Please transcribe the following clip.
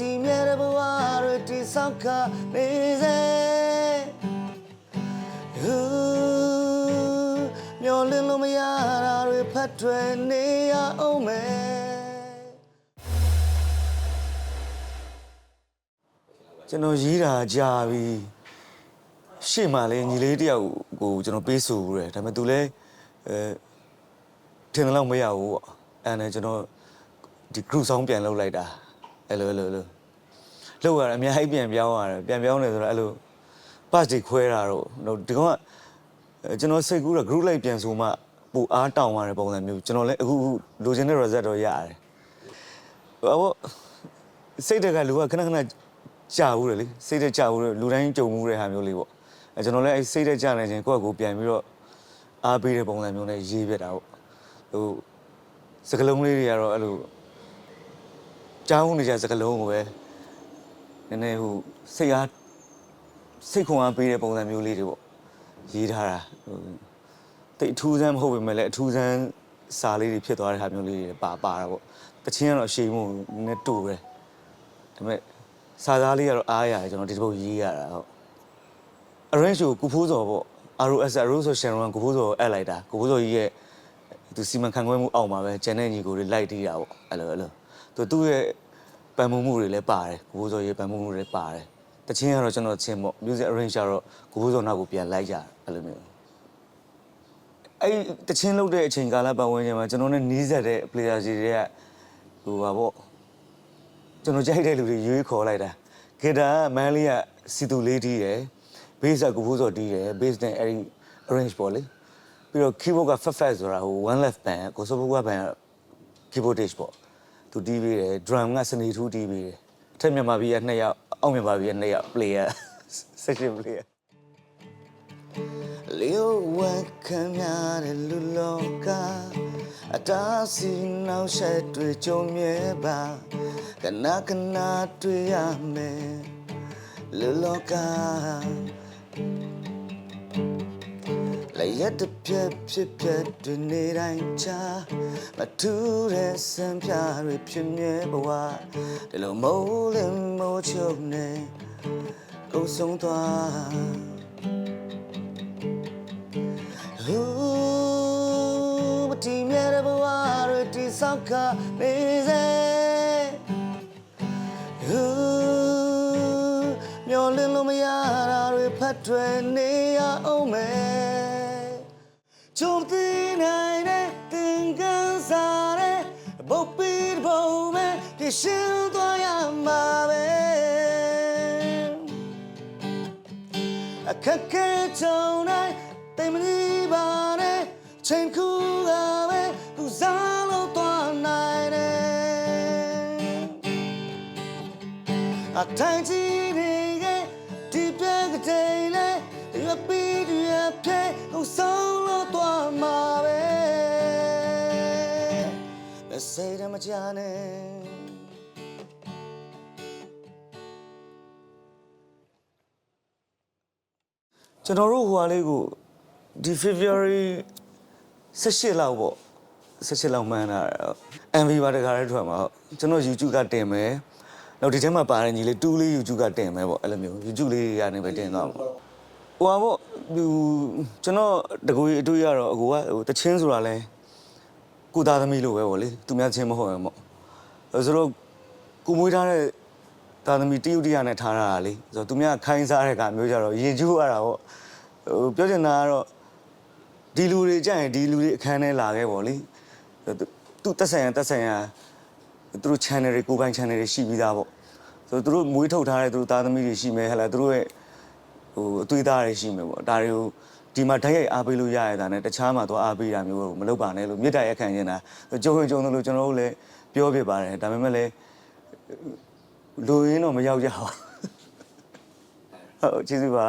တီမြဲတဲ့ဘဝတွေတိဆောက်ခနေစေဟူးမျောလင်းလို့မရတာတွေဖတ်ထွယ်နေရအောင်မယ်ကျွန်တော်ရေးတာကြာပြီရှေ့မှာလဲညီလေးတယောက်ကိုကျွန်တော်ပေးဆိုဘူးတယ်ဒါပေမဲ့ तू လဲအဲထင်တယ်လို့မရဘူးပေါ့အဲ့ဒါနဲ့ကျွန်တော်ဒီ group song ပြန်လုပ်လိုက်တာအဲ့လိုအဲ့လိုအဲ့လို လောက်ရတာအများကြီးပြန်ပြောင်းရတယ်ပြန်ပြောင်းတယ်ဆိုတော့အဲ့လို pass တွေခွဲတာတော့တော့ဒီကောင်ကအဲကျွန်တော်စိတ်ကူးတော့ group လိုက်ပြန်ဆိုမှပူအားတောင်းရတဲ့ပုံစံမျိုးကျွန်တော်လည်းအခုအခုလိုချင်တဲ့ result တော့ရတယ်ဟောပေါ့စိတ်တက်ကလူကခဏခဏကြာဘူးတယ်လေစိတ်တက်ကြာဘူးတယ်လူတိုင်းကြုံမှုတဲ့ဟာမျိုးလေးပေါ့အဲကျွန်တော်လည်းအဲစိတ်တက်ကြာနေခြင်းကိုယ့်အကိုပြန်ပြီးတော့အားပေးတဲ့ပုံစံမျိုးနဲ့ရေးပြတာပေါ့ဟိုစကလုံးလေးတွေကတော့အဲ့လိုကြောင်းနေကြစကလုံးကိုပဲ နည်းနည်းဟိုစိတ်အားစိတ်ခွန်အားပေးတဲ့ပုံစံမျိုးလေးတွေပေါ့ရေးထားတာဟိုတိတ်အထူးဆန်းမဟုတ်ပေမဲ့လည်းအထူးဆန်းစာလေးတွေဖြစ်သွားတဲ့ဟာမျိုးလေးတွေပါပါတာပေါ့တချင်းကတော့အရှိန်မှုနည်းနည်းတူတယ်ဒါပေမဲ့စာသားလေးကတော့အားရတယ်ကျွန်တော်ဒီတစ်ပုတ်ရေးရတာဟုတ် arrange ကိုကုဖိုးစော်ပေါ့ ROS ROS ဆို Sharon ကုဖိုးစော်အပ်လိုက်တာကုဖိုးစော်ကြီးရဲ့သူစီမံခန့်ခွဲမှုအောက်မှာပဲကျန်တဲ့ညီကိုတွေလိုက်တီးတာပေါ့အဲ့လိုအဲ့လိုသူသူ့ရဲ့ ပံမှုမှုတွေလည်းပါတယ်ကုဖိုးစော်ရဲ့ပံမှုမှုတွေလည်းပါတယ်တချင်းကတော့ကျွန်တော်ချင်းပေါ့ music arrange ကတော့ကုဖိုးစော်နောက်ကိုပြန်လိုက်ကြတယ်အဲ့လိုမျိုးအဲ့တချင်းလုပ်တဲ့အချိန်ကာလပတ်ဝန်းကျင်မှာကျွန်တော်နဲ့နီးစပ်တဲ့ player ကြီးတွေကဟိုပါပေါ့ကျွန်တော်ကြိုက်တဲ့လူတွေရွေးခေါ်လိုက်တာဂီတာကမန်းလေးကစီတူလေးတီးတယ်ဘေးကကိုဖိုးစော်တီးတယ်ဘေးနဲ့အဲ့ဒီ arrange ပေါ့လေပြီးတော့ keyboard က fat fat ဆိုတာဟို one left band ကိုစိုးဘကဘန် keyboardist ပေါ့ သူတီးပေးတယ် drum ကစနေထူးတီးပေးတယ်အထက်မြန်မာပြည်က2ယောက်အောက်မြန်မာပြည်က2ယောက် player section player လျှို့ဝှက်ခံရတဲ့လူလောကအတားစီနောက်ဆက်တွေကြုံမြဲပါကနာကနာတွေ့ရမယ်လူလောက လည်းရတဲ့ပြက်ဖြစ်ဖြစ်တွေနေတိုင်းချာမထူးတဲ့စံပြတွေဖြစ်မြဲဘဝဒီလိုမိုးလင်းမိုးချုံနေကုန်ဆုံးသွားဟူးမတီမြဲတဲ့ဘဝတွေတိဆောက်ခနေစေဟူးမျောလင်းလို့မရတာတွေဖတ်ထွယ်နေရအောင်မယ် ကြုံသိနိုင်တဲ့သင်္ကန်းစားတဲ့ဘုတ်ပီဘုံမဲ့တရှင်းသွားရမှာပဲအခက်ခဲကြုံတိုင်းတိမ်မလီပါနဲ့ချိန်ခုကပဲကုစားလို့သွားနိုင်တယ်အထိုင်ကြီးတွေကဒီပြက်ကတိတ်လဲဒီအပီးဒီအ ဖေကုစားလို့သွားမှာပဲမစိတ်မချနဲ့ကျွန်တော်တို့ဟိုဟာလေးကိုဒီ February 18လောက်ပေါ့18လောက်မှန်းတာ MV ပါတခါလေးထွက်မှာဟုတ်ကျွန်တော် YouTube ကတင်မယ်နောက်ဒီထဲမှာပါတဲ့ညီလေးတူးလေး YouTube ကတင်မယ်ပေါ့အဲ့လိုမျိုး YouTube လေးကနေပဲတင်သွားမှာဟိုဟာပေါ့ သူကျွန်တော်တကူအတွေ့ရတော့အကူကဟိုတချင်းဆိုတာလဲကိုသားသမီးလိုပဲပေါ့လေသူများချင်းမဟုတ်ရင်ပေါ့အဲဆိုတော့ကိုမွေးထားတဲ့သားသမီးတရုတ်တရနဲ့ထားရတာလေဆိုတော့သူများခိုင်းစားတဲ့ကမျိုးကြတော့ရင်ကျူးရတာပေါ့ဟိုပြောချင်တာကတော့ဒီလူတွေကြရင်ဒီလူတွေအခန်းထဲလာခဲ့ပေါ့လေသူသူတက်ဆိုင်ရန်တက်ဆိုင်ရန်သူတို့ channel တွေကိုယ်ပိုင် channel တွေရှိပြီးသားပေါ့ဆိုတော့သူတို့မွေးထုတ်ထားတဲ့သူတို့သားသမီးတွေရှိမယ်ဟဲ့လားသူတို့ရဲ့ ဟိုအသွေးသားတွေရှိမယ်ပေါ့ဒါတွေကိုဒီမှာဓာတ်ရိုက်အားပေးလို့ရရတာနဲ့တခြားမှာတော့အားပေးတာမျိုးတော့မလုပ်ပါနဲ့လို့မြစ်တာရက်ခံနေတာကြုံကြုံလို့ကျွန်တော်တို့လည်းပြောပြပါတယ်ဒါပေမဲ့လည်းလူရင်းတော့မရောက်ကြပါဘူးဟုတ်ကျေးဇူးပါ